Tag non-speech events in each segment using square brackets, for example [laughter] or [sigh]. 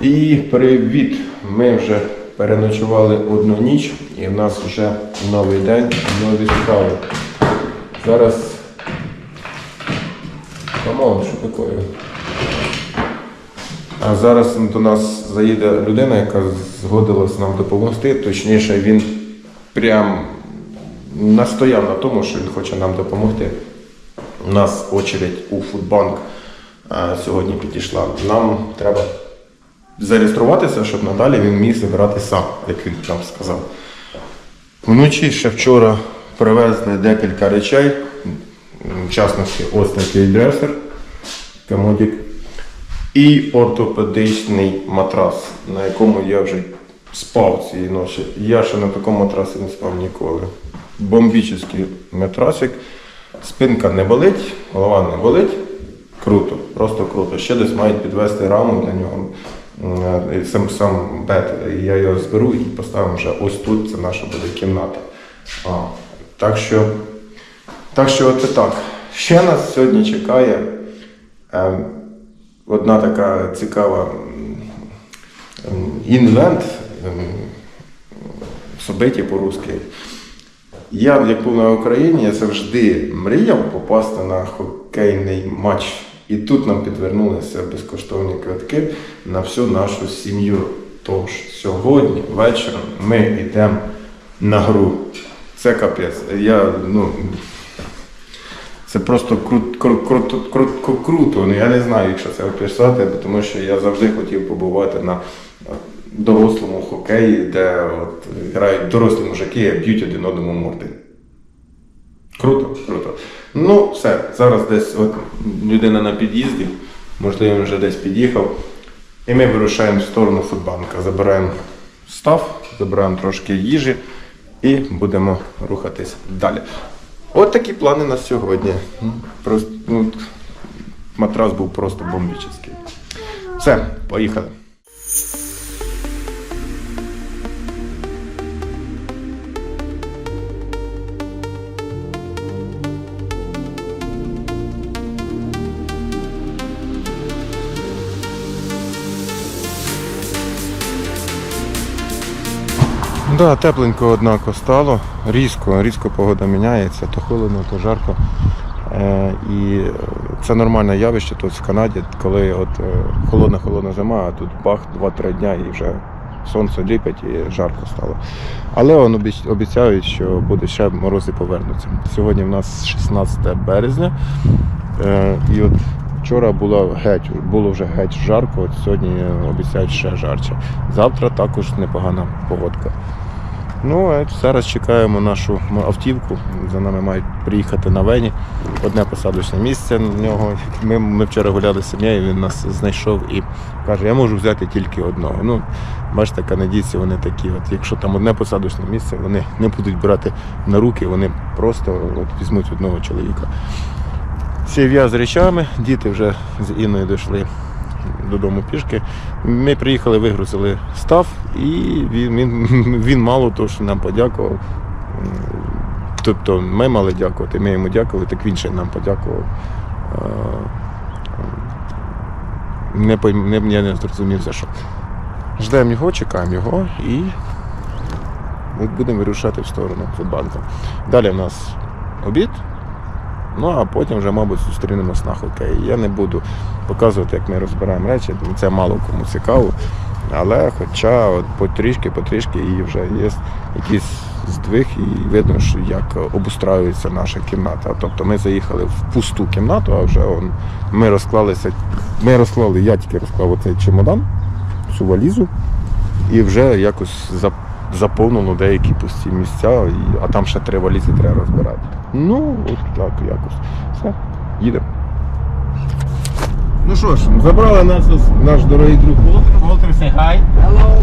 І привіт! Ми вже переночували одну ніч і в нас вже новий день, нові справи. Зараз. Камон, що таке? А зараз до нас заїде людина, яка згодилась нам допомогти. Точніше, він прям настояв на тому, що він хоче нам допомогти. У нас очередь у Фудбанк сьогодні підійшла. Нам треба зареєструватися, щоб надалі він міг забирати сам, як він нам сказав. Вночі ще вчора привезли декілька речей, в частності ось такий дресер, комодік, і ортопедичний матрас, на якому я вже спав цієї ночі. Я ще на такому матрасі не спав ніколи. Бомбічний матрасик, спинка не болить, голова не болить. Круто, просто круто. Ще десь мають підвести раму для нього. М, Сам сам бет. Я його зберу і поставимо вже ось тут. Це наша буде кімната. А, так що, так що от так. Ще нас сьогодні чекає ем, одна така цікава інвент, ем, собиті по-русски. Я, як був на Україні, я завжди мріяв попасти на хокейний матч. І тут нам підвернулися безкоштовні квитки на всю нашу сім'ю. Тож сьогодні вечором ми йдемо на гру. Це капець. Я, ну, це просто кру- кру- круто, круто. Ну, я не знаю, якщо це описати, тому що я завжди хотів побувати на е, дорослому хокеї, де от грають дорослі мужики, б'ють один одному морди. Круто, круто. Ну, все, зараз десь от людина на під'їзді, можливо, він вже десь під'їхав. І ми вирушаємо в сторону футбанка. Забираємо став, забираємо трошки їжі і будемо рухатись далі. От такі плани на сьогодні. Просто, ну, матрас був просто бомбічний. Все, поїхали. Да, тепленько, однако стало. Різко, різко погода міняється, то холодно, то жарко. Е, і е, це нормальне явище тут в Канаді, коли от е, холодна-холодна зима, а тут бах 2-3 дня і вже сонце ліпить і жарко стало. Але он обіц- обіцяють, що буде ще морози повернуться. Сьогодні в нас 16 березня. Е, і от вчора було геть, було вже геть жарко, от сьогодні обіцяють ще жарче. Завтра також непогана погодка. Ну, а зараз чекаємо нашу автівку. За нами мають приїхати на Вені. Одне посадочне місце на нього. Ми, ми вчора гуляли з сім'єю, він нас знайшов і каже, я можу взяти тільки одного. Ну, бачите, канадійці вони такі, от якщо там одне посадочне місце, вони не будуть брати на руки, вони просто от, візьмуть одного чоловіка. Сів з речами, діти вже з Інною дійшли додому пішки. Ми приїхали, вигрузили став, і він, він, [laughs] він мало того, що нам подякував. Тобто ми мали дякувати, ми йому дякували, так він ще нам подякував. Не, не, я не зрозумів за що. Ждемо його, чекаємо його і от будемо вирушати в сторону Фудбанка. Далі в нас обід. Ну а потім вже, мабуть, зустрінемось на хокеї. Я не буду показувати, як ми розбираємо речі, це мало кому цікаво. Але хоча от потрішки, потрішки і вже є якийсь здвиг, і видно, що як обустраюється наша кімната. Тобто ми заїхали в пусту кімнату, а вже он, ми розклалися, ми розклали, я тільки розклав оцей чемодан, всю валізу, і вже якось зап- заповнило деякі пусті місця, і, а там ще три валізи треба розбирати. Ну, от так якось. Все, їдемо. Ну що ж, забрали нас наш дорогий друг Волтер. Волтер, say hi. Hello.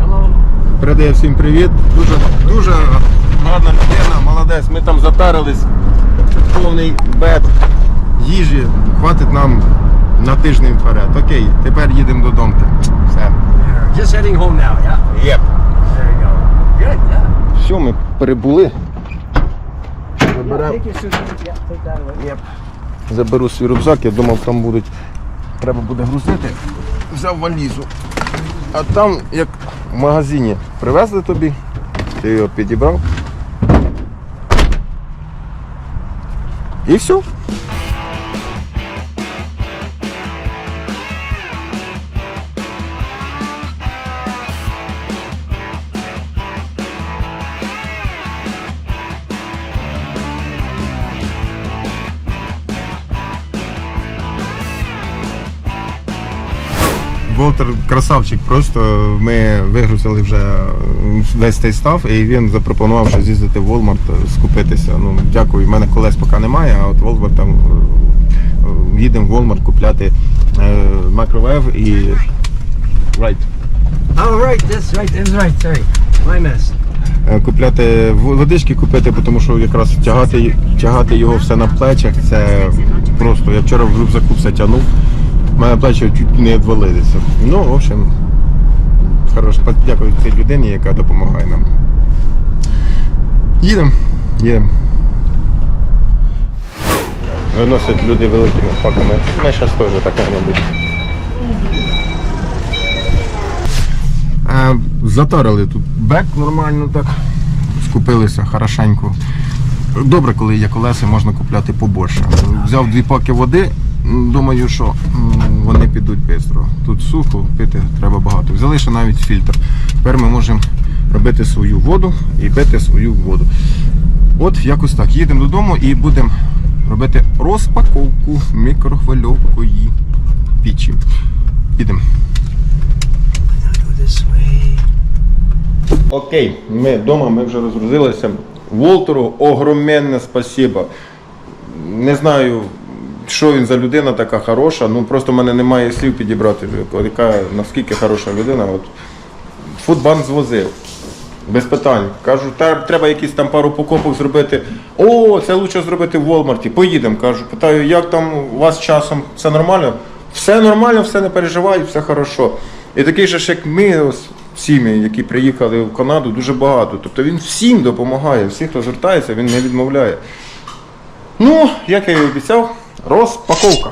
Hello. Передає всім привіт. Дуже, дуже гарна людина, молодець. Ми там затарились. Повний бед їжі. Хватить нам на тиждень вперед. Окей, тепер їдемо додому. Все. Just heading home now, yeah? Єп. There you go. Good, yeah. Все, ми прибули. Заберемо. Заберу свій рюкзак, я думав, там будуть. Треба буде грузити. Взяв валізу. А там, як в магазині, привезли тобі, ти його підібрав. І все. Волтер красавчик, просто ми вигрузили вже весь цей став, і він запропонував ще з'їздити в Walmart, скупитися. Ну, дякую, в мене колес поки немає, а от Walmart там е, їдемо в Walmart купляти е, микровев і right. Oh, right, that's right, that's right, sorry. My mess. Е, Купляти водички купити, тому що якраз тягати, тягати його все на плечах, це просто. Я вчора в рюкзаку все тягнув, мене плечі чуть не відвалилися. Ну, в общем, хорош, дякую цій людині, яка допомагає нам. Їдемо, їдемо. Виносять люди великими паками. Ми зараз теж таке, мабуть. Е, Затарили тут бек нормально так. Скупилися хорошенько. Добре, коли є колеса, можна купляти побольше. Взяв дві паки води, думаю, що вони підуть швидко. Тут сухо, пити треба багато. Взяли ще навіть фільтр. Тепер ми можемо робити свою воду і пити свою воду. От якось так. Їдемо додому і будемо робити розпаковку мікрохвильовкої пічі. Way. Окей, ми вдома, ми вже розгрузилися. Волтеру огроменне спасибо. Не знаю, що він за людина така хороша. Ну просто в мене немає слів підібрати, яка наскільки хороша людина. От. Фудбанк звозив. Без питань. Кажу, «Та треба якісь там пару покупок зробити. О, це краще зробити в Walmart. Поїдемо. Кажу, питаю, як там у вас часом все нормально? Все нормально, все не переживай, все хорошо. І такий же як ми, ось, сім'ї, які приїхали в Канаду, дуже багато. Тобто він всім допомагає, всі, хто звертається, він не відмовляє. Ну, як я і обіцяв, розпаковка.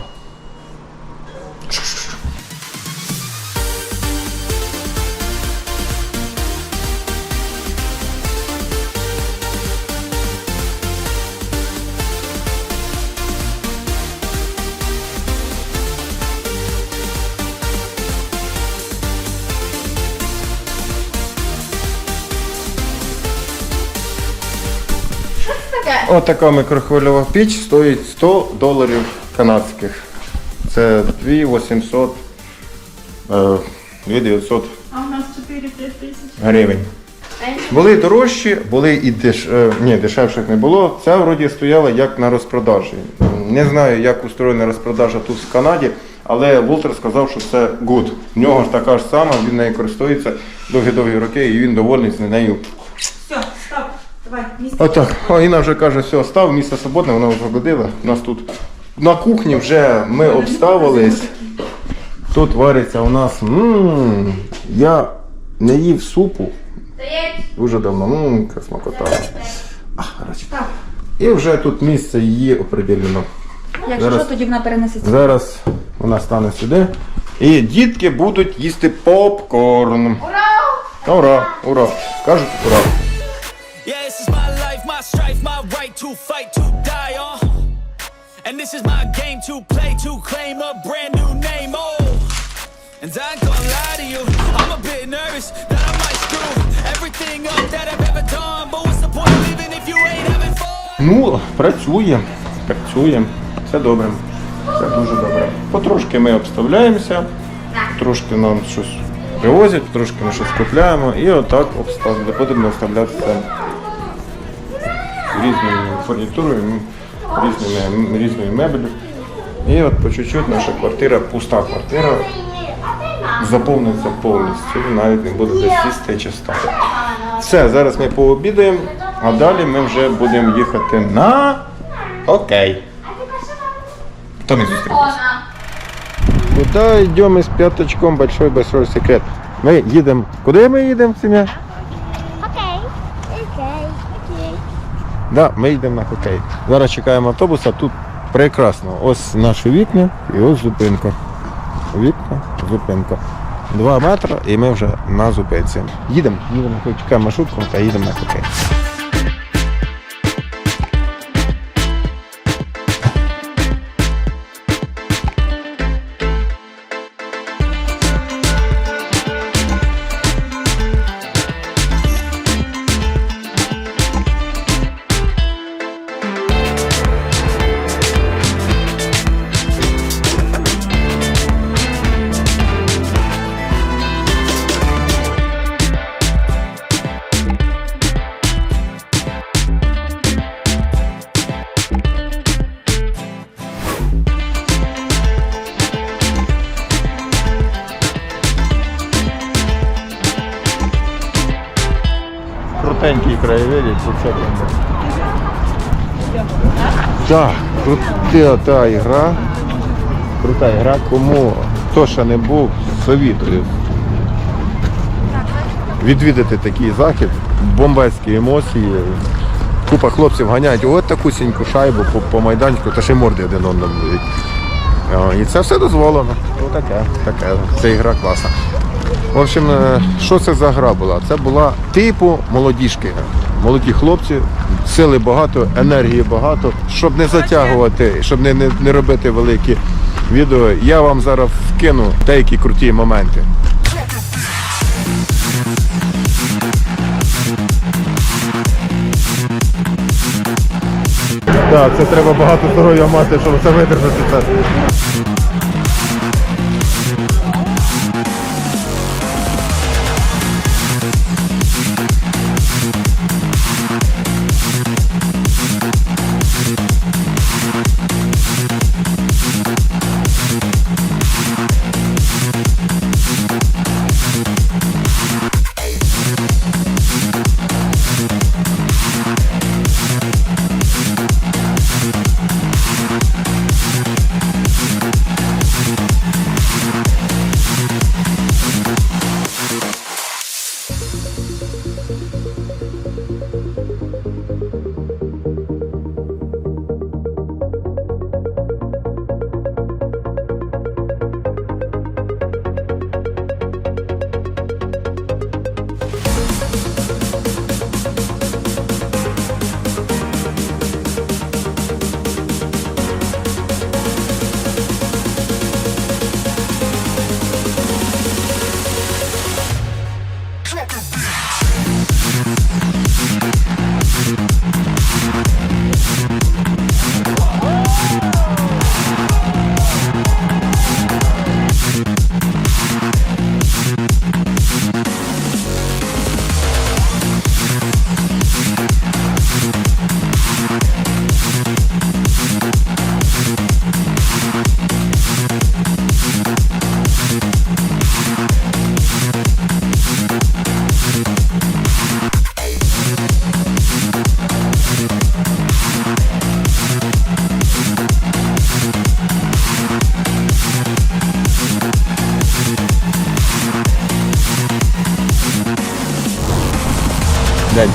Таке? Отака мікрохвильова піч стоїть 100 доларів канадських. Це 2800, е, 2900 А у нас 4-5 тисяч. гривень. Були дорожчі, були і деш... е, ні, дешевших не було. Ця вроді стояла як на розпродажі. Не знаю, як устроєна розпродажа тут в Канаді, але Волтер сказав, що це good. В нього ж така ж сама, він нею користується довгі-довгі роки і він довольний з нею. Давай, місце. Отак. О, Інна вже каже, все, став, місце свободне, вона освободила. У нас тут на кухні вже ми обставились. Тут вариться у нас. м я не їв супу дуже давно. Ммм, яка смакота. А, коротше. І вже тут місце її определено. Якщо Зараз. що, тоді вона перенесеться. Зараз вона стане сюди. І дітки будуть їсти попкорн. Ура! Ура! Ура! Кажуть ура! To fight, to die on. And this is my game to play, to claim a brand new name, oh. And I ain't gonna lie to you, I'm a bit nervous that I might screw everything up that I've ever done. But what's the point of living if you ain't having fun? Ну, працює, працює. Все добре. Все дуже добре. Потрошки ми обставляємося, трошки нам щось привозять, трошки ми щось купляємо і отак обставляємо. Будемо обставлятися різною фурнітурою, різними, різною мебелью. І от по чуть-чуть наша квартира, пуста квартира, заповниться повністю. Навіть не буде десь сісти чи стати. Все, зараз ми пообідаємо, а далі ми вже будемо їхати на окей. Хто ми зустрінемося? Куда йдемо з п'яточком большой большой секрет. Ми їдемо. Куди ми їдемо, сім'я? Окей. Окей. Окей. Да, ми йдемо на хокей. Зараз чекаємо автобуса. Тут прекрасно. Ось наші вікна і ось зупинка. Вікна, зупинка. Два метри і ми вже на зупинці. Їдемо, їдемо, чекаємо маршрутку та їдемо на хокей. Так, крута та ігра. Крута ігра. Кому хто ще не був, совітую. Відвідати такий захід, бомбезські емоції. Купа хлопців ганяють от такусіньку шайбу по, по майданчику, та ще й морди один одному. І це все дозволено. Ну таке, таке. Це ігра класна. В общем, е, що це за гра була? Це була типу молодіжки. Молоді хлопці, сили багато, енергії багато. Щоб не затягувати, щоб не, не, не робити великі відео, я вам зараз вкину деякі круті моменти. Так, це треба багато здоров'я мати, щоб це видержати. Whoa.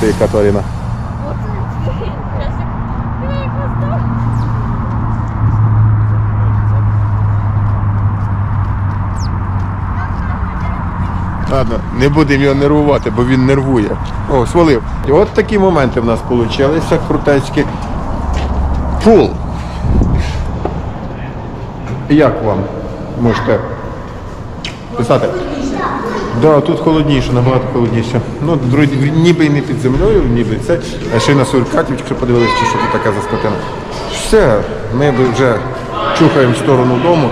День тобі, Каторіна. Ладно, не будемо його нервувати, бо він нервує. О, свалив. І от такі моменти в нас вийшли, крутецькі. Фул. Як вам? Можете писати. Да, тут холодніше, набагато холодніше. Ну, ніби і не під землею, ніби це. А ще й на суркатів, якщо подивилися, чи що тут таке за скотина. Все, ми вже чухаємо в сторону дому.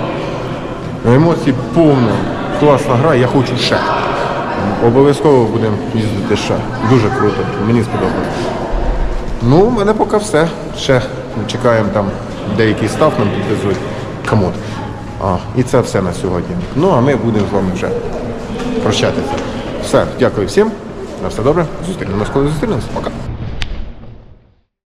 Емоції повно. Класна гра, я хочу ще. Обов'язково будемо їздити ще. Дуже круто, мені сподобалось. Ну, у мене поки все. Ще чекаємо там деякий став нам підвезуть. Комод. А, і це все на сьогодні. Ну, а ми будемо з вами вже прощатися. Все, дякую всім. На все добре. Зустрінемось, коли зустрінемось. Пока.